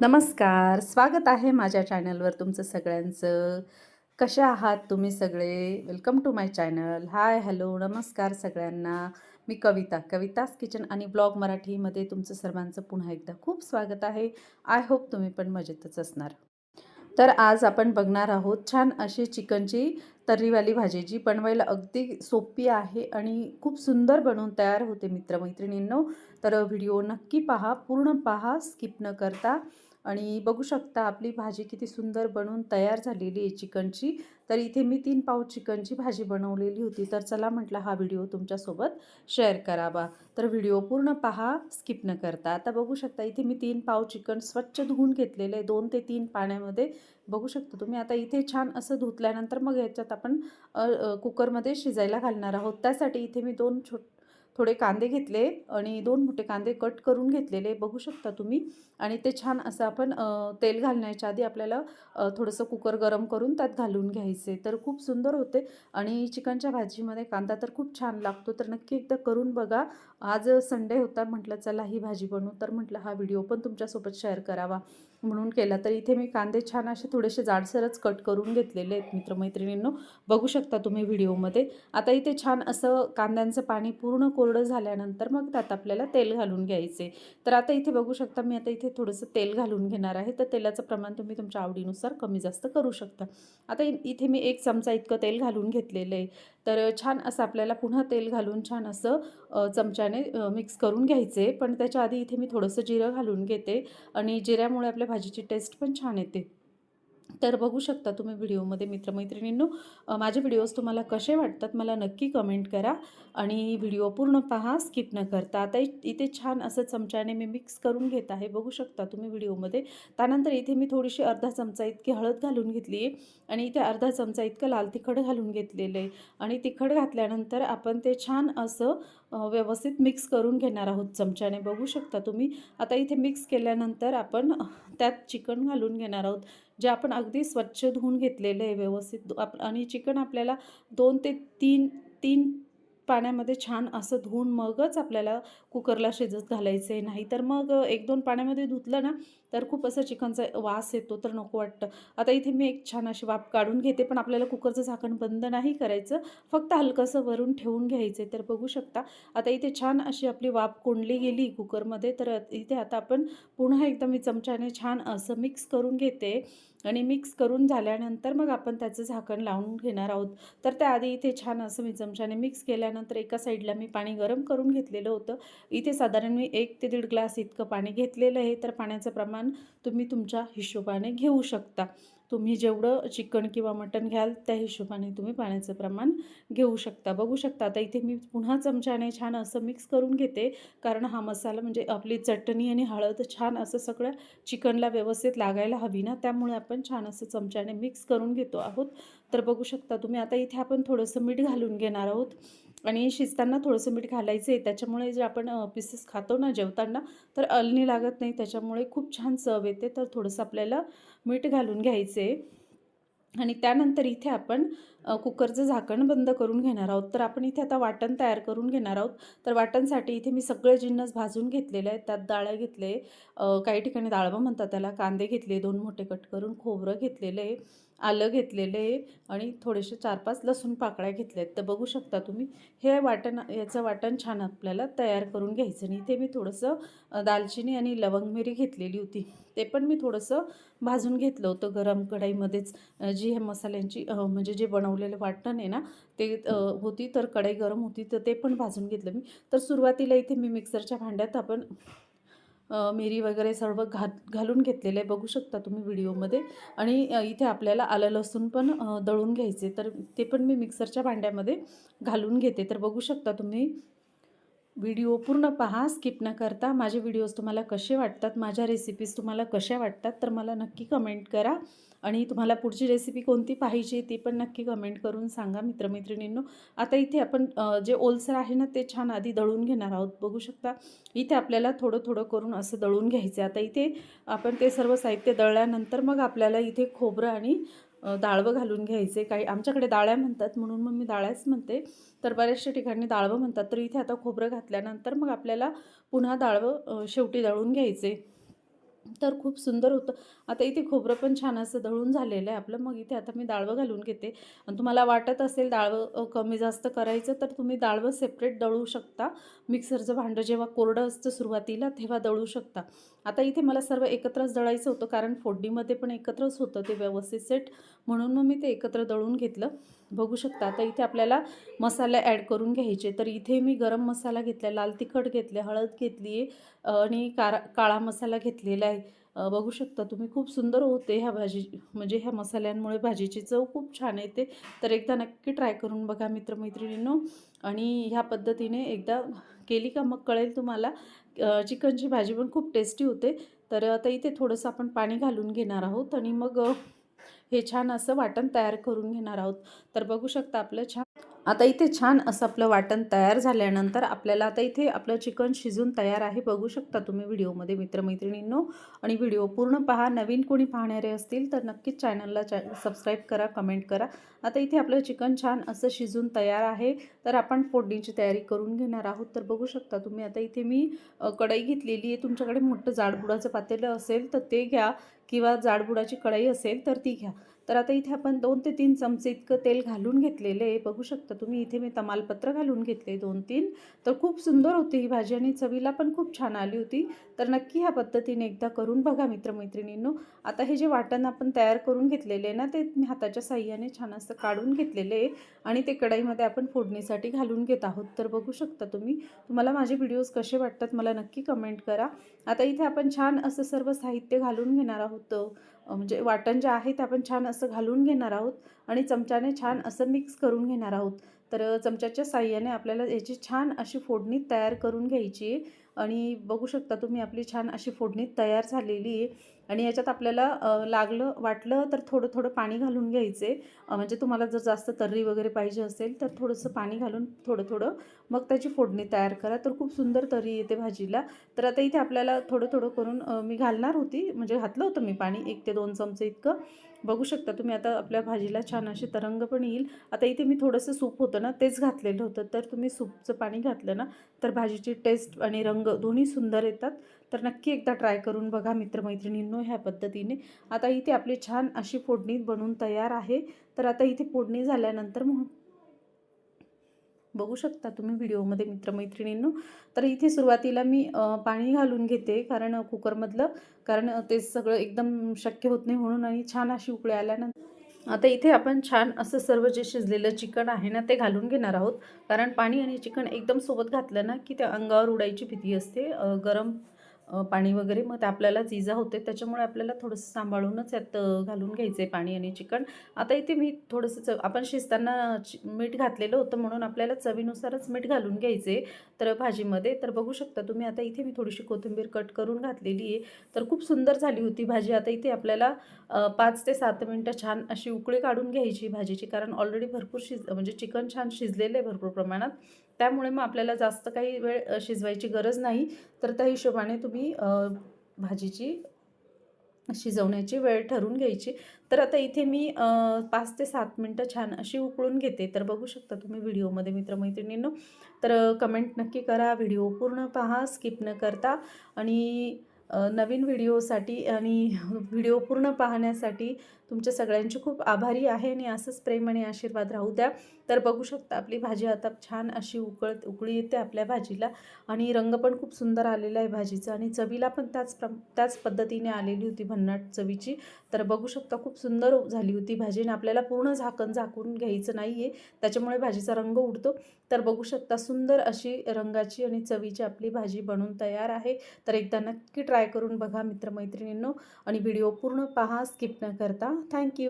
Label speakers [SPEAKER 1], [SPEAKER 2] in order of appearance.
[SPEAKER 1] नमस्कार स्वागत आहे माझ्या चॅनलवर तुमचं सगळ्यांचं. कशा आहात तुम्ही सगळे? Welcome to my channel hi hello नमस्कार सगळ्यांना. मी कविता कवितास किचन आणि ब्लॉग मराठीमध्ये तुमचं सर्वांचं पुन्हा एकदा खूप स्वागत आहे. आय होप तुम्ही पण मजेतच असणार. तर आज आपण बघणार आहोत छान अशी चिकनची तर्रीवाली भाजी जी बनवायला अगदी सोपी आहे आणि खूप सुंदर बनवून तयार होते मित्रमैत्रिणींनो. तर व्हिडिओ नक्की पहा पूर्ण पहा स्किप न करता. आणि बघू शकता आपली भाजी किती सुंदर बनवून तयार झालेली आहे चिकनची. तर इथे मी तीन पाव चिकनची भाजी बनवलेली होती. तर चला म्हटलं हा व्हिडिओ तुमच्यासोबत शेअर करावा. तर व्हिडिओ पूर्ण पहा स्किप न करता. आता बघू शकता इथे मी तीन पाव चिकन स्वच्छ धुवून घेतलेलं आहे. दोन ते तीन पाण्यामध्ये. बघू शकता तुम्ही आता इथे छान असं धुतल्यानंतर मग याच्यात आपण कुकरमध्ये शिजायला घालणार आहोत. त्यासाठी इथे मी दोन छोट थोडे कांदे घेतले आणि दोन मोठे कांदे कट करून घेतलेले बघू शकता तुम्ही. आणि ते छान असं आपण तेल घालण्याच्या आधी आपल्याला थोडंसं कुकर गरम करून त्यात घालून घ्यायचे. तर खूप सुंदर होते. आणि चिकनच्या भाजीमध्ये कांदा तर खूप छान लागतो. तर नक्की एकदा करून बघा. आज संडे होता म्हटलं चला ही भाजी बनवू. तर म्हटलं हा व्हिडिओ पण तुमच्यासोबत शेअर करावा. म्हणून केला. तर इथे मी कांदे छान असे थोडेसे जाडसरच कट करून घेतलेले आहेत मित्रमैत्रिणींनो. बघू शकता तुम्ही व्हिडिओमध्ये. आता इथे छान असं कांद्यांचं पाणी पूर्ण कोरडं झाल्यानंतर मग त्यात आपल्याला तेल घालून घ्यायचे. तर आता इथे बघू शकता मी आता इथे थोडंसं तेल घालून घेणार आहे. तर तेलाचं प्रमाण तुम्ही तुमच्या आवडीनुसार कमी जास्त करू शकता. आता इथे मी एक चमचा इतकं तेल घालून घेतलेलं आहे. तर छान असं आपल्याला पुन्हा तेल घालून छान असं चमच्याने मिक्स करून घ्यायचे. पण त्याच्या आधी इथे मी थोडंसं जिरं घालून घेते आणि जिऱ्यामुळे आपल्या भाजीची टेस्ट पण छान येते. तर बघू शकता तुम्ही व्हिडिओमध्ये मित्रमैत्रिणींनो माझे व्हिडिओज तुम्हाला कसे वाटतात मला नक्की कमेंट करा आणि व्हिडिओ पूर्ण पहा स्किप न करता. आता इथे छान असं चमच्याने मी मिक्स करून घेत आहे. बघू शकता तुम्ही व्हिडिओमध्ये. त्यानंतर इथे मी थोडीशी अर्धा चमचा इतकी हळद घालून घेतली आहे आणि इथे अर्धा चमचा इतकं लाल तिखट घालून घेतलेलं आहे. आणि तिखट घातल्यानंतर आपण ते छान असं व्यवस्थित मिक्स करून घेणार आहोत चमच्याने. बघू शकता तुम्ही. आता इथे मिक्स केल्यानंतर आपण त्यात चिकन घालून घेणार आहोत. जे आपण अगदी स्वच्छ धुवून घेतलेलं आहे व्यवस्थित. आप आणि चिकन आपल्याला दोन ते तीन तीन पाण्यामध्ये छान असं धुवून मगच आपल्याला कुकरला शिजत घालायचं आहे. नाही तर मग एक दोन पाण्यामध्ये धुतलं ना तर खूप असं चिकनचा वास येतो तर नको वाटतं. आता इथे मी एक छान अशी वाफ काढून घेते पण आपल्याला कुकरचं झाकण बंद नाही करायचं. फक्त हलकंसं वरून ठेवून घ्यायचे तर बघू शकता. आता इथे छान अशी आपली वाफ कोंडली गेली कुकरमध्ये तर इथे आता आपण पुन्हा एकदा मी चमच्याने छान असं मिक्स करून घेते. आणि मिक्स करून झाल्यानंतर मग आपण त्याचं झाकण लावून घेणार आहोत. तर त्याआधी इथे छान असं मी चमच्याने मिक्स केल्यानंतर एका साईडला मी पाणी गरम करून घेतलेलं होतं. इथे साधारण मी एक ते दीड ग्लास इतकं पाणी घेतलेलं आहे. तर पाण्याचं प्रमाण तुम्ही तुमच्या हिशोबाने घेऊ शकता. तुम्ही जेवढं चिकन किंवा मटण घ्याल त्या हिशोबाने तुम्ही पाण्याचं प्रमाण घेऊ शकता. बघू शकता आता इथे मी पुन्हा चमच्याने छान असं मिक्स करून घेते. कारण हा मसाला म्हणजे आपली चटणी आणि हळद छान असं सगळं चिकनला व्यवस्थित लागायला हवी ना त्यामुळे आपण छान असं चमच्याने मिक्स करून घेतो आहोत. तर बघू शकता तुम्ही आता इथे आपण थोडंसं मीठ घालून घेणार आहोत. आणि शिजताना थोडंसं मीठ घालायचं आहे त्याच्यामुळे जे आपण पीसेस खातो ना जेवताना तर अलनी लागत नाही. त्याच्यामुळे खूप छान चव येते. तर थोडंसं आपल्याला मीठ घालून घ्यायचं आहे आणि त्यानंतर इथे आपण कुकरचं झाकण बंद करून घेणार आहोत. तर आपण इथे आता वाटण तयार करून घेणार आहोत. तर वाटणसाठी इथे मी सगळे जिन्नस भाजून घेतलेले आहेत त्यात डाळ्या घेतले काही ठिकाणी डाळबा म्हणतात त्याला कांदे घेतले दोन मोठे कट करून खोबरं घेतलेलं आहे आलं घेतलेलं आहे आणि थोडेसे चार पाच लसूण पाकळ्या घेतल्या आहेत तर बघू शकता तुम्ही हे वाटण याचं वाटण छान आपल्याला तयार करून घ्यायचं आणि इथे मी थोडंसं दालचिनी आणि लवंग मिरी घेतलेली होती. ते पण मी थोडंसं भाजून घेतलं होतं गरम कढाईमध्येच. जी हे मसाल्यांची म्हणजे जे बनवलेलं वाटण आहे ना ते होती तर कढई गरम होती तर ते पण भाजून घेतलं मी. तर सुरुवातीला इथे मी मिक्सरच्या भांड्यात आपण मिरी वगैरे सर्व घा घालून घेतलेलं आहे. बघू शकता तुम्ही व्हिडिओमध्ये. आणि इथे आपल्याला आलं लसूण पण दळून घ्यायचे. तर ते पण मी मिक्सरच्या भांड्यामध्ये घालून घेते. तर बघू शकता तुम्ही व्हिडिओ पूर्ण पहा स्किप न करता. माझे व्हिडिओज तुम्हाला कसे वाटतात माझ्या रेसिपीज तुम्हाला कशा वाटतात तर मला नक्की कमेंट करा. आणि तुम्हाला पुढची रेसिपी कोणती पाहिजे ती पण नक्की कमेंट करून सांगा मित्रमैत्रिणींनो. आता इथे आपण जे ओलसर आहे ना ते छान आधी दळून घेणार आहोत. बघू शकता इथे आपल्याला थोडं थोडं करून असं दळून घ्यायचं आता इथे आपण ते सर्व साहित्य दळल्यानंतर मग आपल्याला इथे खोबरं आणि डाळवं घालून घ्यायचे. काही आमच्याकडे डाळ्या म्हणतात म्हणून मग मी डाळ्याच म्हणते. तर बऱ्याचशा ठिकाणी डाळवं म्हणतात. तर इथे आता खोबरं घातल्यानंतर मग आपल्याला पुन्हा डाळवं शेवटी दळून घ्यायचे. तर खूप सुंदर होतं. आता इथे खोबरं पण छान असं दळून झालेलं आहे आपलं. मग इथे आता मी डाळवं घालून घेते. आणि तुम्हाला वाटत असेल डाळवं कमी जास्त करायचं तर तुम्ही डाळवं सेपरेट दळू शकता. मिक्सरचं भांडं जेव्हा कोरडं असतं सुरुवातीला तेव्हा दळू शकता. आता इथे मला सर्व एकत्रच दळायचं होतं कारण फोडणीमध्ये पण एकत्रच होतं ते व्यवस्थित सेट म्हणून मग मी ते एकत्र दळून घेतलं. बघू शकता आता इथे आपल्याला मसाले ॲड करून घ्यायचे. तर इथे मी गरम मसाला घेतला लाल तिखट घेतले हळद घेतली आहे आणि कारा काळा मसाला घेतलेला आहे. बघू शकता तुम्ही खूप सुंदर होते ह्या भाजी म्हणजे ह्या मसाल्यांमुळे भाजीची चव खूप छान येते. तर एकदा नक्की ट्राय करून बघा मित्रमैत्रिणींनो. आणि ह्या पद्धतीने एकदा केली का मग कळेल तुम्हाला. चिकनची भाजी पण खूप टेस्टी होते. तर आता इथे थोडंसं आपण पाणी घालून घेणार आहोत आणि मग हे छान असं वाटण तयार करून घेणार आहोत. तर बघू शकता आपलं छान आता इथे छान असं आपलं वाटण तयार झाल्यानंतर आपल्याला आता इथे आपलं चिकन शिजून तयार आहे. बघू शकता तुम्ही व्हिडिओमध्ये मित्रमैत्रिणींनो. आणि व्हिडिओ पूर्ण पहा. नवीन कोणी पाहणारे असतील तर नक्कीच चॅनलला चॅ सबस्क्राईब करा कमेंट करा. आता इथे आपलं चिकन छान असं शिजून तयार आहे. तर आपण फोडणीची तयारी करून घेणार आहोत. तर बघू शकता तुम्ही आता इथे मी कढई घेतलेली आहे. तुमच्याकडे मोठं जाडबुडाचं पातेलं असेल तर ते घ्या. किंवा जाडबुडाची कढई असेल तर ती घ्या. तर आता इथे आपण दोन ते तीन चमचे इतकं तेल घालून घेतलेलं आहे. बघू शकता तुम्ही इथे मी तमालपत्र घालून घेतले दोन तीन. तर खूप सुंदर होती ही भाजी आणि चवीला पण खूप छान आली होती. तर नक्की ह्या पद्धतीने एकदा करून बघा मित्रमैत्रिणींनो. आता हे जे वाटण आपण तयार करून घेतलेले आहे ना ते मी हाताच्या साह्याने छान असं काढून घेतलेले आहे. आणि ते कढईमध्ये आपण फोडणीसाठी घालून घेत आहोत. तर बघू शकता तुम्ही. तुम्हाला माझे व्हिडिओज कसे वाटतात मला नक्की कमेंट करा. आता इथे आपण छान असं सर्व साहित्य घालून घेणार आहोत. म्हणजे वाटण जे आहे ते आपण छान असं घालून घेणार आहोत आणि चमच्याने छान असं मिक्स करून घेणार आहोत. तर चमच्याच्या साह्याने आपल्याला याची छान अशी फोडणी तयार करून घ्यायची आहे. आणि बघू शकता तुम्ही आपली छान अशी फोडणी तयार झालेली आहे. आणि याच्यात आपल्याला लागलं वाटलं तर थोडं थोडं पाणी घालून घ्यायचे. म्हणजे तुम्हाला जर जास्त तर्री वगैरे पाहिजे असेल तर थोडंसं पाणी घालून थोडं थोडं मग त्याची फोडणी तयार करा. तर खूप सुंदर तर्री येते भाजीला. तर आता इथे आपल्याला थोडं थोडं करून मी घालणार होती. म्हणजे घातलं होतं मी पाणी एक ते दोन चमचे इतकं. बघू शकता तुम्ही आता आपल्या भाजीला छान अशी तरंग पण येईल. आता इथे मी थोडंसं सूप होतं ना तेच घातलेलं होतं. तर तुम्ही सूपचं पाणी घातलं ना तर भाजीची टेस्ट आणि रंग दोन्ही सुंदर येतात. तर नक्की एकदा ट्राय करून बघा मित्रमैत्रिणींनो ह्या पद्धतीने. आता इथे आपली छान अशी फोडणी बनून तयार आहे. तर आता इथे फोडणी झाल्यानंतर मग बघू शकता तुम्ही व्हिडिओमध्ये मित्रमैत्रिणींनो. तर इथे सुरुवातीला मी पाणी घालून घेते कारण कुकरमधलं. कारण ते सगळं एकदम शक्य होत नाही म्हणून आणि छान अशी उकळी आल्यानंतर आता इथे आपण छान असं सर्व जे शिजलेलं चिकन आहे ना ते घालून घेणार आहोत. कारण पाणी आणि चिकन एकदम सोबत घातलं ना की त्या अंगावर उडायची भीती असते. गरम पाणी वगैरे मग ते आपल्यालाच इजा होते त्याच्यामुळे आपल्याला थोडंसं सांभाळूनच यात घालून घ्यायचं आहे पाणी आणि चिकन. आता इथे मी थोडंसं चव आपण शिजताना चि- मीठ घातलेलं होतं म्हणून आपल्याला चवीनुसारच मीठ घालून घ्यायचे तर भाजीमध्ये. तर बघू शकता तुम्ही आता इथे मी थोडीशी कोथिंबीर कट करून घातलेली आहे. तर खूप सुंदर झाली होती भाजी. आता इथे आपल्याला पाच ते सात मिनटं छान अशी उकळी काढून घ्यायची भाजीची कारण ऑलरेडी भरपूर शिज म्हणजे चिकन छान शिजलेलं आहे भरपूर प्रमाणात. त्यामुळे मग आपल्याला जास्त काही वेळ शिजवायची गरज नाही. तर त्या हिशोबाने तुम्ही भाजीची शिजवण्याची वेळ ठरवून घ्यायची. तर आता इथे मी पाच ते सात मिनटं छान अशी उकळून घेते. तर बघू शकता तुम्ही व्हिडिओमध्ये मित्रमैत्रिणींनो. तर कमेंट नक्की करा. व्हिडिओ पूर्ण पहा स्किप न करता. आणि नवीन व्हिडिओसाठी आणि व्हिडिओ पूर्ण पाहण्यासाठी तुमच्या सगळ्यांची खूप आभारी आहे आणि असंच प्रेम आणि आशीर्वाद राहू द्या. तर बघू शकता आपली भाजी आता छान अशी उकळ उकळी येते आपल्या भाजीला आणि रंग पण खूप सुंदर आलेला आहे भाजीचा आणि चवीला पण त्याच प्र त्याच पद्धतीने आलेली होती भन्नाट चवीची. तर बघू शकता खूप सुंदर झाली होती भाजी आणि आपल्याला पूर्ण झाकण झाकून घ्यायचं नाही आहे त्याच्यामुळे भाजीचा रंग उडतो. तर बघू शकता सुंदर अशी रंगाची आणि चवीची आपली भाजी बनून तयार आहे. तर एकदा नक्की ट्राय करून बघा मित्रमैत्रिणींनो. आणि व्हिडिओ पूर्ण पहा स्किप न करता. थँक्यू